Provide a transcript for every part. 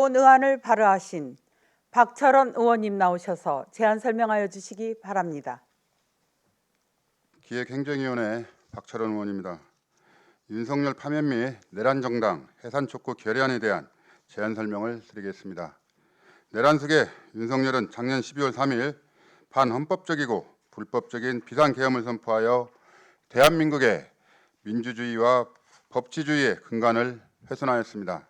본 의안을 발의하신 박철원 의원님 나오셔서 제안 설명하여 주시기 바랍니다. 기획행정위원회 박철원 의원입니다. 윤석열 파면 및 내란 정당 해산 촉구 결의안에 대한 제안 설명을 드리겠습니다. 내란 속에 윤석열은 작년 12월 3일 반헌법적이고 불법적인 비상 계엄을 선포하여 대한민국의 민주주의와 법치주의의 근간을 훼손하였습니다.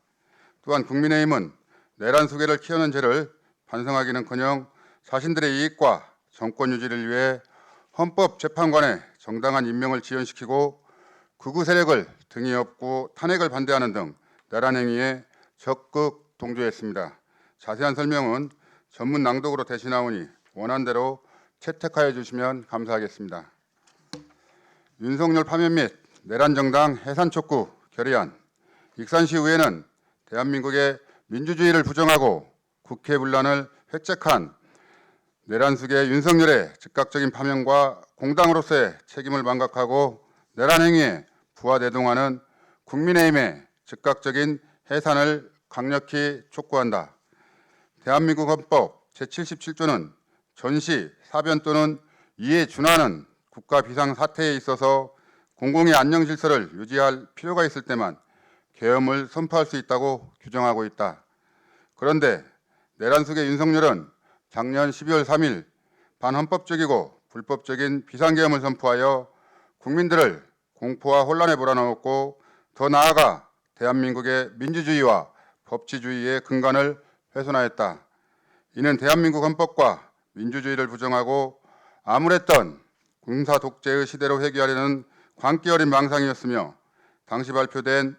또한 국민의힘은 내란 소개를 키우는 죄를 반성하기는커녕 자신들의 이익과 정권 유지를 위해 헌법재판관의 정당한 임명을 지연시키고 극우 세력을 등에 업고 탄핵을 반대하는 등 내란 행위에 적극 동조했습니다. 자세한 설명은 전문 낭독으로 대신하오니 원안대로 채택하여 주시면 감사하겠습니다. 윤석열 파면 및 내란 정당 해산 촉구 결의안 익산시의회는 대한민국의 민주주의를 부정하고 국회 분란을 획책한 내란 속의 윤석열의 즉각적인 파면과 공당으로서의 책임을 망각하고 내란 행위에 부하대동하는 국민의힘의 즉각적인 해산을 강력히 촉구한다. 대한민국 헌법 제77조는 전시, 사변 또는 이에 준하는 국가 비상 사태에 있어서 공공의 안녕 질서를 유지할 필요가 있을 때만 계엄을 선포할 수 있다고 규정하고 있다. 그런데 내란 속의 윤석열은 작년 12월 3일 반헌법적이고 불법적인 비상계엄을 선포하여 국민들을 공포와 혼란에 몰아넣었고 더 나아가 대한민국의 민주주의와 법치주의의 근간을 훼손하였다. 이는 대한민국 헌법과 민주주의를 부정하고 아무랬던 군사 독재의 시대로 회귀하려는 광기 어린 망상이었으며 당시 발표된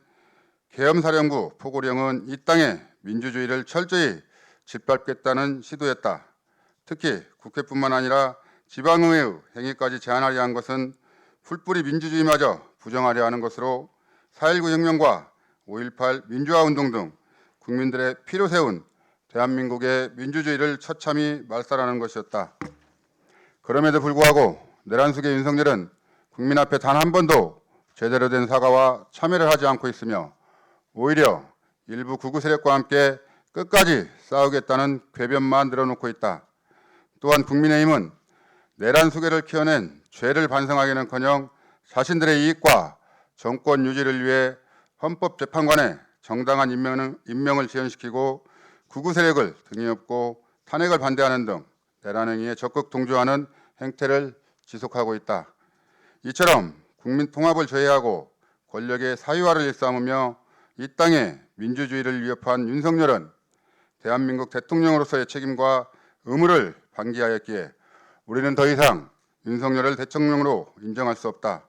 계엄사령부 포고령은 이 땅의 민주주의를 철저히 짓밟겠다는 시도였다. 특히 국회뿐만 아니라 지방의회의 행위까지 제한하려 한 것은 풀뿌리 민주주의마저 부정하려 하는 것으로 4.19 혁명과 5.18 민주화 운동 등 국민들의 피로 세운 대한민국의 민주주의를 처참히 말살하는 것이었다. 그럼에도 불구하고 내란 속의 윤석열은 국민 앞에 단 한 번도 제대로 된 사과와 참여를 하지 않고 있으며 오히려 일부 구구 세력과 함께 끝까지 싸우겠다는 궤변만 늘어놓고 있다. 또한 국민의힘은 내란 소개를 키워낸 죄를 반성하기는커녕 자신들의 이익과 정권 유지를 위해 헌법재판관의 정당한 임명을, 임명을 지연시키고 구구 세력을 등에 업고 탄핵을 반대하는 등 내란 행위에 적극 동조하는 행태를 지속하고 있다. 이처럼 국민 통합을 저해하고 권력의 사유화를 일삼으며 이 땅의 민주주의를 위협한 윤석열은 대한민국 대통령으로서의 책임과 의무를 방기하였기에 우리는 더 이상 윤석열을 대통령으로 인정할 수 없다.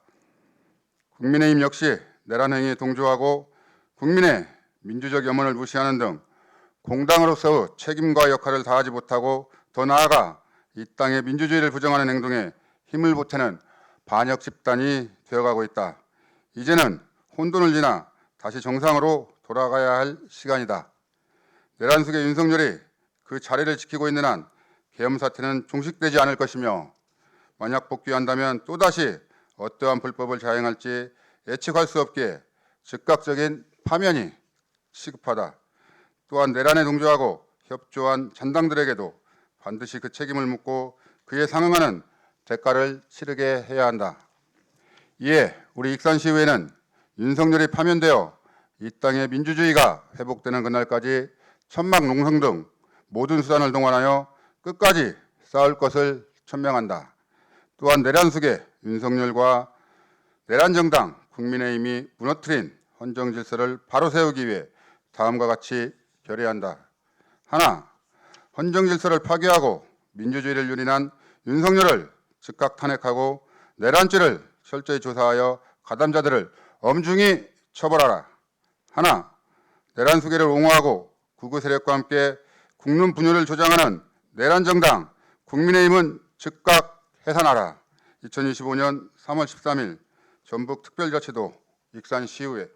국민의힘 역시 내란 행위에 동조하고 국민의 민주적 염원을 무시하는 등 공당으로서의 책임과 역할을 다하지 못하고 더 나아가 이 땅의 민주주의를 부정하는 행동에 힘을 보태는 반역 집단이 되어가고 있다. 이제는 혼돈을 지나 다시 정상으로 돌아가야 할 시간이다. 내란 속의 윤석열이 그 자리를 지키고 있는 한 계엄 사태는 종식되지 않을 것이며 만약 복귀한다면 또다시 어떠한 불법을 자행할지 예측할 수 없기에 즉각적인 파면이 시급하다. 또한 내란에 동조하고 협조한 잔당들에게도 반드시 그 책임을 묻고 그에 상응하는 대가를 치르게 해야 한다. 이에 우리 익산 시의회는 윤석열이 파면되어 이 땅의 민주주의가 회복되는 그날까지 천막 농성 등 모든 수단을 동원하여 끝까지 싸울 것을 천명한다. 또한 내란 속에 윤석열과 내란 정당 국민의힘이 무너뜨린 헌정 질서를 바로 세우기 위해 다음과 같이 결의한다. 하나, 헌정 질서를 파괴하고 민주주의를 유린한 윤석열을 즉각 탄핵하고 내란죄를 철저히 조사하여 가담자들을 엄중히 처벌하라. 하나, 내란 수계를 옹호하고 구구 세력과 함께 국론 분열을 조장하는 내란 정당 국민의힘은 즉각 해산하라. 2025년 3월 13일 전북 특별자치도 익산 시의회